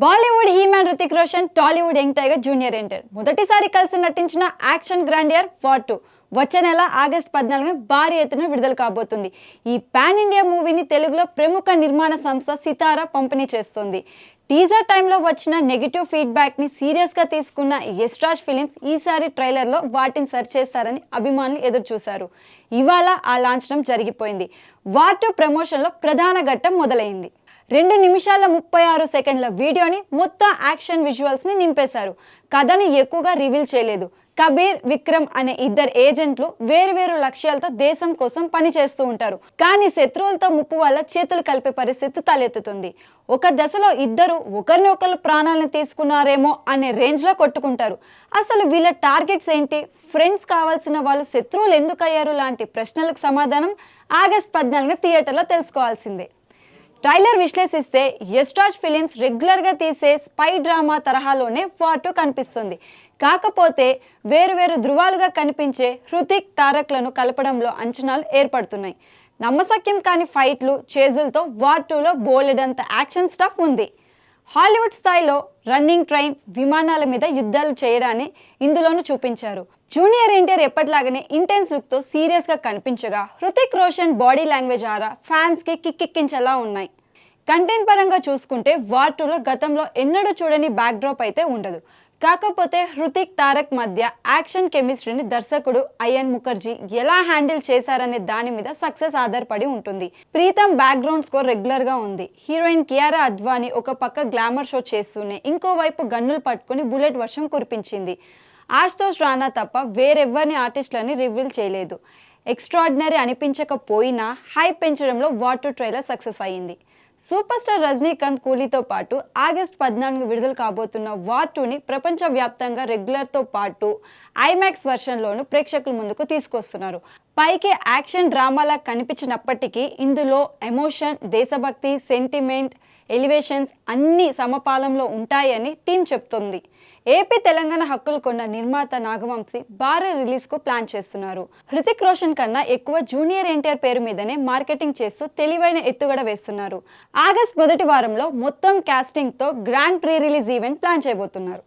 Bollywood he man Hrithik Roshan Tollywood young tiger junior NTR. మొదటిసారి కలిసి నటించిన action grandeur far two. వచ్చే నెల ఆగస్ట్ పద్నాలుగున భారీ ఎత్తున విడుదల కాబోతుంది. ఈ పాన్ ఇండియా మూవీని తెలుగులో ప్రముఖ నిర్మాణ సంస్థ సితారా పంపిణీ చేస్తుంది. టీజర్ టైంలో వచ్చిన నెగిటివ్ ఫీడ్బ్యాక్ని సీరియస్గా తీసుకున్న యశ్రాజ్ ఫిలిమ్స్ ఈసారి ట్రైలర్లో వాటిని సరిచేస్తారని అభిమానులు ఎదురు చూశారు ఇవాళ ఆ లాంఛనం జరిగిపోయింది. వార్ టూ ప్రమోషన్లో ప్రధాన ఘట్టం మొదలైంది. రెండు నిమిషాల ముప్పై ఆరు సెకండ్ల వీడియోని మొత్తం యాక్షన్ విజువల్స్ని నింపేశారు. కథని ఎక్కువగా రివీల్ చేయలేదు. కబీర్ విక్రమ్ అనే ఇద్దరు ఏజెంట్లు వేరువేరు లక్ష్యాలతో దేశం కోసం పనిచేస్తూ ఉంటారు. కానీ శత్రువులతో ముప్పు వల్ల చేతులు కలిపే పరిస్థితి తలెత్తుతుంది. ఒక దశలో ఇద్దరు ఒకరిని ఒకరు ప్రాణాలను తీసుకున్నారేమో అనే రేంజ్లో కొట్టుకుంటారు. అసలు వీళ్ళ టార్గెట్స్ ఏంటి? ఫ్రెండ్స్ కావాల్సిన వాళ్ళు శత్రువులు ఎందుకయ్యారు? లాంటి ప్రశ్నలకు సమాధానం ఆగస్ట్ పద్నాలుగున థియేటర్లో తెలుసుకోవాల్సిందే. ట్రైలర్ విశ్లేషిస్తే యస్టాజ్ ఫిలిమ్స్ రెగ్యులర్గా తీసే స్పై డ్రామా తరహాలోనే ఫార్టు కనిపిస్తుంది. కాకపోతే వేరువేరు ధృవాలుగా కనిపించే హృతిక్ తారక్లను కలపడంలో అంచనాలు ఏర్పడుతున్నాయి. నమ్మసక్యం కాని ఫైట్లు చేజులతో వార్ టూలో బోలెడంత యాక్షన్ స్టఫ్ ఉంది. హాలీవుడ్ స్థాయిలో రన్నింగ్ ట్రైన్ విమానాల మీద యుద్ధాలు చేయడాన్ని ఇందులోనూ చూపించారు. జూనియర్ ఎన్టీఆర్ ఎప్పటిలాగానే ఇంటెన్స్ లుక్తో సీరియస్గా కనిపించగా Hrithik Roshan body language aura ఫ్యాన్స్కి కిక్కిక్కించేలా ఉన్నాయి. కంటెంట్ పరంగా చూసుకుంటే వార్ టూలో గతంలో ఎన్నడూ చూడని బ్యాక్డ్రాప్ అయితే ఉండదు. కాకపోతే హృతిక్ తారక్ మధ్య యాక్షన్ కెమిస్ట్రీని దర్శకుడు అయన్ ముఖర్జీ ఎలా హ్యాండిల్ చేశారనే దాని మీద సక్సెస్ ఆధారపడి ఉంటుంది. ప్రీతం బ్యాక్గ్రౌండ్ స్కోర్ రెగ్యులర్గా ఉంది. హీరోయిన్ కియారా అద్వాని ఒక పక్క గ్లామర్ షో చేస్తూనే ఇంకోవైపు గన్నులు పట్టుకుని బుల్లెట్ వర్షం కురిపించింది. ఆశుతోష్ రానా తప్ప వేరెవ్వరిని ఆర్టిస్టులని రివీల్ చేయలేదు. ఎక్స్ట్రాడినరీ అనిపించకపోయినా హైప్ పెంచడంలో వాటర్ ట్రైలర్ సక్సెస్ అయ్యింది. సూపర్ స్టార్ రజనీకాంత్ కూలీతో పాటు ఆగస్ట్ పద్నాలుగు విడుదల కాబోతున్న వార్ టూని ప్రపంచవ్యాప్తంగా రెగ్యులర్తో పాటు ఐమాక్స్ వర్షన్లోను ప్రేక్షకుల ముందుకు తీసుకొస్తున్నారు. పైకి యాక్షన్ డ్రామాలా కనిపించినప్పటికీ ఇందులో ఎమోషన్ దేశభక్తి సెంటిమెంట్ ఎలివేషన్స్ అన్ని సమపాలంలో ఉంటాయని టీం చెప్తోంది. ఏపీ తెలంగాణ హక్కులు కొన్న నిర్మాత నాగవంశి భారీ రిలీజ్కు ప్లాన్ చేస్తున్నారు. హృతిక్ రోషన్ కన్నా ఎక్కువ జూనియర్ ఎన్టీఆర్ పేరు మీదనే మార్కెటింగ్ చేస్తూ తెలివైన ఎత్తుగడ వేస్తున్నారు. ఆగస్ట్ మొదటి వారంలో మొత్తం కాస్టింగ్తో grand pre release event plan చేయబోతున్నారు.